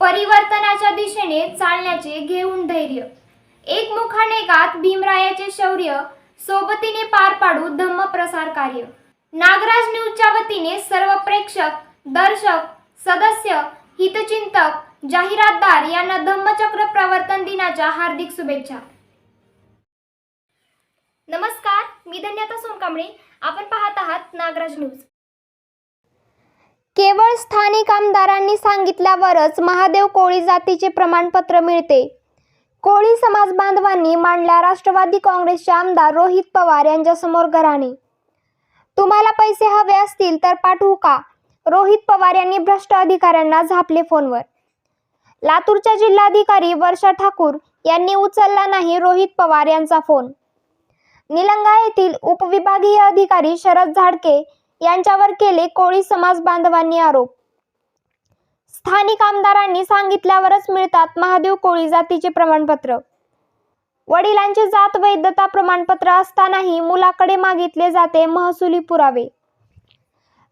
परिवर्तनाच्या दिशेने चालण्याचे घेऊन धैर्य. एकमुखानेगात भीमरायाचे शौर्य सोबतीने पार पाडू धम्म प्रसार कार्य. नागराज न्यूजच्या वतीने सर्व प्रेक्षक दर्शक सदस्य हितचिंतक जाहिरातदार यांना धम्मचक्र प्रवर्तन दिनाच्या हार्दिक शुभेच्छा. नमस्कार मी धन्यता सोनकांबळे. आपण पाहत आहात नागराज न्यूज. केवळ स्थानिक आमदारांनी सांगितल्यावरच महादेव कोळी जातीचे प्रमाणपत्र मिळते. कोळी समाज बांधवांनी मांडल्या राष्ट्रवादी काँग्रेसचे आमदार रोहित पवार यांच्यासमोर घराणे. तुम्हाला पैसे हवे असतील तर पाठवू का? रोहित पवार यांनी भ्रष्ट अधिकाऱ्यांना झापले फोनवर. लातूरच्या जिल्हाधिकारी वर्षा ठाकूर यांनी उचलला नाही रोहित पवार यांचा फोन. निलंगा येथील उपविभागीय अधिकारी शरद झाडके यांच्यावर केले कोळी समाज बांधवांनी आरोप. स्थानिक आमदारांनी सांगितल्यावरच मिळतात महादेव कोळी जातीचे प्रमाणपत्र. वडिलांचे जात वैधता प्रमाणपत्र असतानाही मुलाकडे मागितले जाते महसुली पुरावे.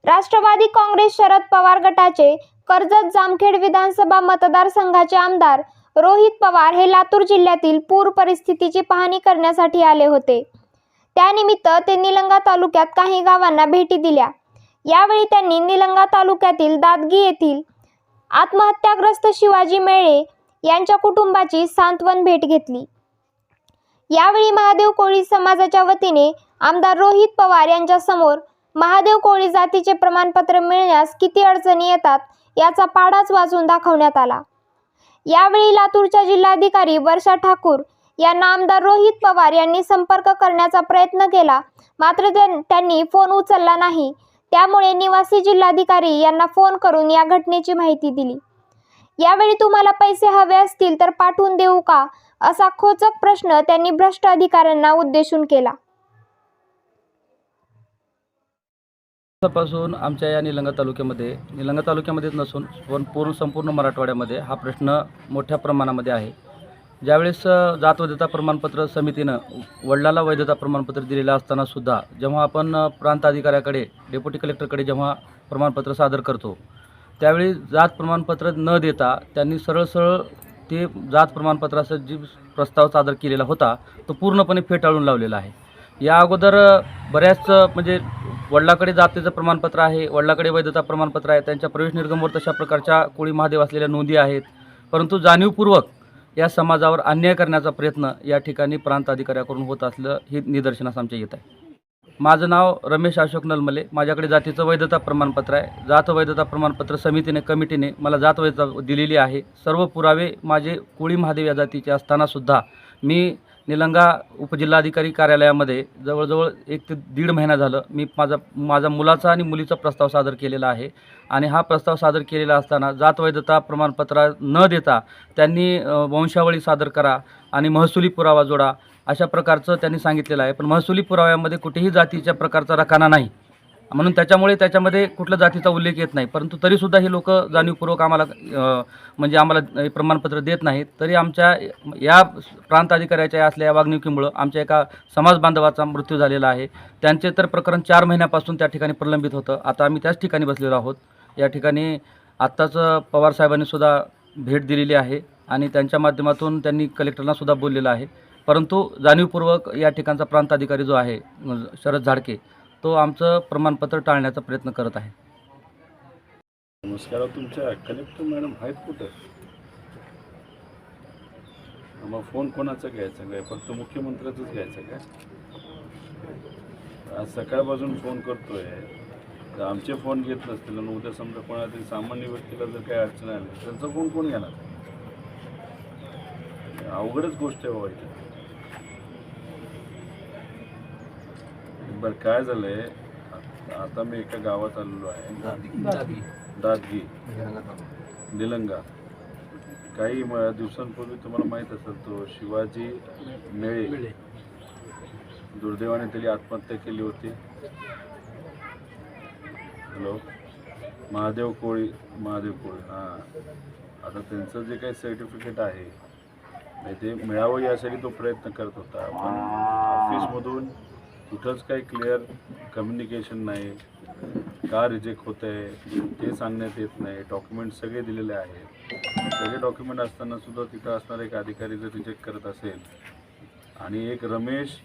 राष्ट्रवादी काँग्रेस शरद पवार गटाचे कर्जत जामखेड विधानसभा मतदारसंघाचे आमदार रोहित पवार हे लातूर जिल्ह्यातील पूर परिस्थितीची पाहणी करण्यासाठी आले होते. त्यानिमित्त ते निलंगा तालुक्यात काही गावांना भेटी दिल्या. यावेळी त्यांनी निलंगा तालुक्यातील दादगी येथील आत्महत्याग्रस्त शिवाजी मेळे यांच्या कुटुंबाची सांत्वन भेट घेतली. यावेळी महादेव कोळी समाजाच्या वतीने आमदार रोहित पवार यांच्यासमोर महादेव कोळी जातीचे प्रमाणपत्र मिळण्यास किती अडचणी येतात याचा पाडाच वाचून दाखवण्यात आला. यावेळी लातूरच्या जिल्हाधिकारी वर्षा ठाकूर यांना आमदार रोहित पवार यांनी संपर्क करण्याचा प्रयत्न केला. मात्र त्यां- त्यांनी फोन उचलला नाही. त्यामुळे निवासी जिल्हाधिकारी यांना फोन करून या घटनेची माहिती दिली. यावेळी तुम्हाला पैसे हवे असतील तर पाठवून देऊ का? असा खोचक प्रश्न त्यांनी भ्रष्ट अधिकाऱ्यांना उद्देशून केला. पासून आमच्या या निलंगा तालुक्यामध्ये निलंगा तालुक्यामध्येच नसून पण पूर्ण संपूर्ण मराठवाड्यामध्ये हा प्रश्न मोठ्या प्रमाणामध्ये आहे. ज्यावेळेस जात वैधता प्रमाणपत्र समितीनं वडिलाला वैधता प्रमाणपत्र दिलेलं असताना सुद्धा जेव्हा आपण प्रांत अधिकाऱ्याकडे डेप्युटी कलेक्टरकडे जेव्हा प्रमाणपत्र सादर करतो त्यावेळी जात प्रमाणपत्र न देता त्यांनी सरळ सरळ ते जात प्रमाणपत्राचा जी प्रस्ताव सादर केलेला होता तो पूर्णपणे फेटाळून लावलेला आहे. या अगोदर बऱ्याच म्हणजे वडिलाकडे जातीचं प्रमाणपत्र आहे वडिलाकडे वैधता प्रमाणपत्र आहे त्यांच्या प्रवेश निर्गमवर तशा प्रकारच्या कोळी महादेव असलेल्या नोंदी आहेत परंतु जाणीवपूर्वक या समाजावर अन्याय करण्याचा प्रयत्न या ठिकाणी प्रांत अधिकाऱ्याकडून होत असलं हे निदर्शनास आमच्या येत आहे. माझं नाव रमेश अशोक नलमले. माझ्याकडे जातीचं वैधता प्रमाणपत्र आहे. जात वैधता प्रमाणपत्र समितीने कमिटीने मला जात वैधता दिलेली आहे. सर्व पुरावे माझे कोळी महादेव या जातीचे असतानासुद्धा मी निलंगा उपजिल्हाधिकारी कार्यालयामध्ये जवळजवळ एक ते दीड महिना झालं. मी माझा माझा मुलाचा आणि मुलीचा प्रस्ताव सादर केलेला आहे. आणि हा प्रस्ताव सादर केलेला असताना जात वैधता प्रमाणपत्र न देता त्यांनी वंशावळी सादर करा आणि महसुली पुरावा जोडा अशा प्रकारचं त्यांनी सांगितलेलं आहे. पण महसुली पुराव्यामध्ये कुठेही जातीच्या प्रकारचा रकाना नाही. म्हणून त्याच्यामुळे त्याच्यामध्ये कुठल्या जातीचा उल्लेख येत नाही. परंतु तरीसुद्धा हे लोक जाणीवपूर्वक आम्हाला म्हणजे आम्हाला प्रमाणपत्र देत नाहीत. तरी आमच्या या प्रांत अधिकाऱ्याच्या या असल्या या वागणुकीमुळं आमच्या एका समाज बांधवाचा मृत्यू झालेला आहे. त्यांचे तर प्रकरण चार महिन्यापासून त्या ठिकाणी प्रलंबित होतं. आता आम्ही त्याच ठिकाणी बसलेलो आहोत. या ठिकाणी आत्ताच पवारसाहेबांनी सुद्धा भेट दिलेली आहे आणि त्यांच्या माध्यमातून त्यांनी कलेक्टरनासुद्धा बोललेलं आहे. परंतु जाणीवपूर्वक या ठिकाणचा प्रांत अधिकारी जो आहे शरद झाडके तो आमचं प्रमाणपत्र टाळण्याचा प्रयत्न करत आहे. नमस्कार तुमच्या कलेक्टर मॅडम आहेत कुठं? मग फोन कोणाचा घ्यायचा काय? फक्त मुख्यमंत्र्याचाच घ्यायचा काय? आज सकाळपासून फोन करतोय. तर आमचे फोन घेत नसतील आणि उद्या समजा कोणातरी सामान्य व्यक्तीला जर काही अडचण आली त्यांचा फोन कोण घेणार? अवघडच गोष्ट आहे हो बाबा बरं काय झालंय? आ- आता मी एका गावात आलेलो आहे. दादगी. निलंगा. काही म- दिवसांपूर्वी तुम्हाला माहीत असेल तो शिवाजी मेळे. दुर्दैवाने त्याची आत्महत्या केली होती. हॅलो? महादेव कोळी महादेव कोळी हां. आता त्यांचं जे काही सर्टिफिकेट आहे म्हणजे ते मिळावं यासाठी तो प्रयत्न करत होता. पण ऑफिसमधून कुठंच काही क्लिअर कम्युनिकेशन नाही. का रिजेक्ट होत आहे ते सांगण्यात येत नाही. डॉक्युमेंट सगळे दिलेले आहेत. सगळे डॉक्युमेंट असताना सुद्धा तिथं असणारा एक अधिकारी जर रिजेक्ट करत असेल आणि एक रमेश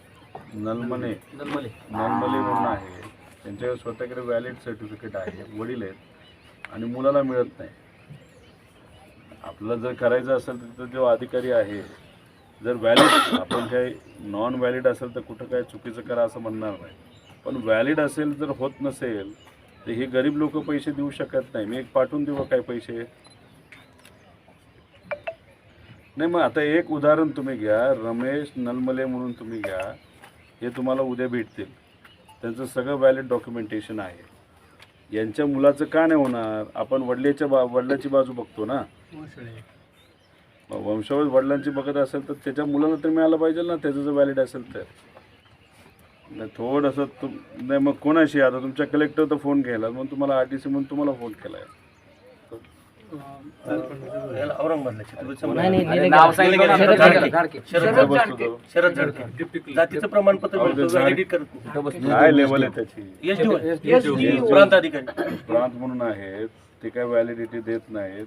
नलमने नलमले. म्हणून आहे. त्यांच्याकडे स्वतःकडे व्हॅलिड सर्टिफिकेट आहे. वडील आहेत. आणि मुलाला मिळत नाही. आपल्याला जर करायचं असेल तर तिथं जो अधिकारी आहे जर व्हॅलिड आपण काही नॉन व्हॅलिड असेल तर कुठं काय चुकीचं करा असं म्हणणार नाही. पण व्हॅलिड असेल जर होत नसेल तर हे गरीब लोक पैसे देऊ शकत नाही. मी एक पाठवून देऊ काय पैसे? नाही मग आता एक उदाहरण तुम्ही घ्या. रमेश नलमले म्हणून तुम्ही घ्या. हे तुम्हाला उद्या भेटतील. त्यांचं सगळं व्हॅलिड डॉक्युमेंटेशन आहे. यांच्या मुलाचं का नाही होणार? आपण वडल्याच्या बा वडिलाची बाजू बघतो ना. हो, वंशावळ वडिलांची बघत असेल तर त्याच्या मुलाला तर मिळालं पाहिजे ना त्याचं जर व्हॅलिड असेल तर. नाही थोडंसं तुम नाही मग कोणाशी आता तुमच्या कलेक्टर तर फोन केला मग तुम्हाला आर टी सी म्हणून तुम्हाला फोन केला आहे जातीचं प्रमाणपत्र काय लेवल आहे त्याची? एसडी प्रांत अधिकारी प्रांत म्हणून आहेत ते काय व्हॅलिडिटी देत नाहीत.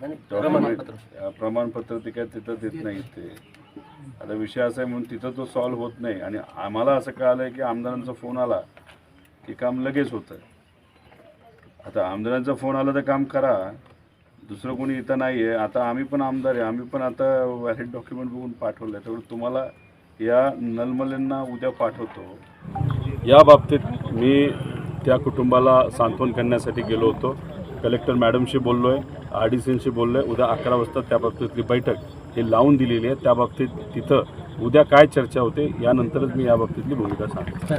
डॉक्युमेंट प्रमाणपत्र ते काय तिथं देत नाहीत ते. आता विषय असा आहे म्हणून तिथं तो सॉल्व्ह होत नाही. आणि आम्हाला असं कळालं आहे की आमदारांचा फोन आला की काम लगेच होतं आता आमदारांचा फोन आला तर काम करा. दुसरं कोणी इथं नाही आहे आता आम्ही पण आमदार आहे. आम्ही पण आता व्हॅलिड डॉक्युमेंट बघून पाठवलं आहे तेवढं तुम्हाला या नलमलेंना उद्या पाठवतो. या बाबतीत मी त्या कुटुंबाला सांत्वन करण्यासाठी गेलो होतो. कलेक्टर मॅडमशी बोललो आहे आर डी सींशी बोललो आहे उद्या अकरा वाजता त्या बाबतीतली बैठक ही लावून दिलेली आहे. त्या बाबतीत तिथं उद्या काय चर्चा होते यानंतरच मी या बाबतीतली भूमिका सांगतो.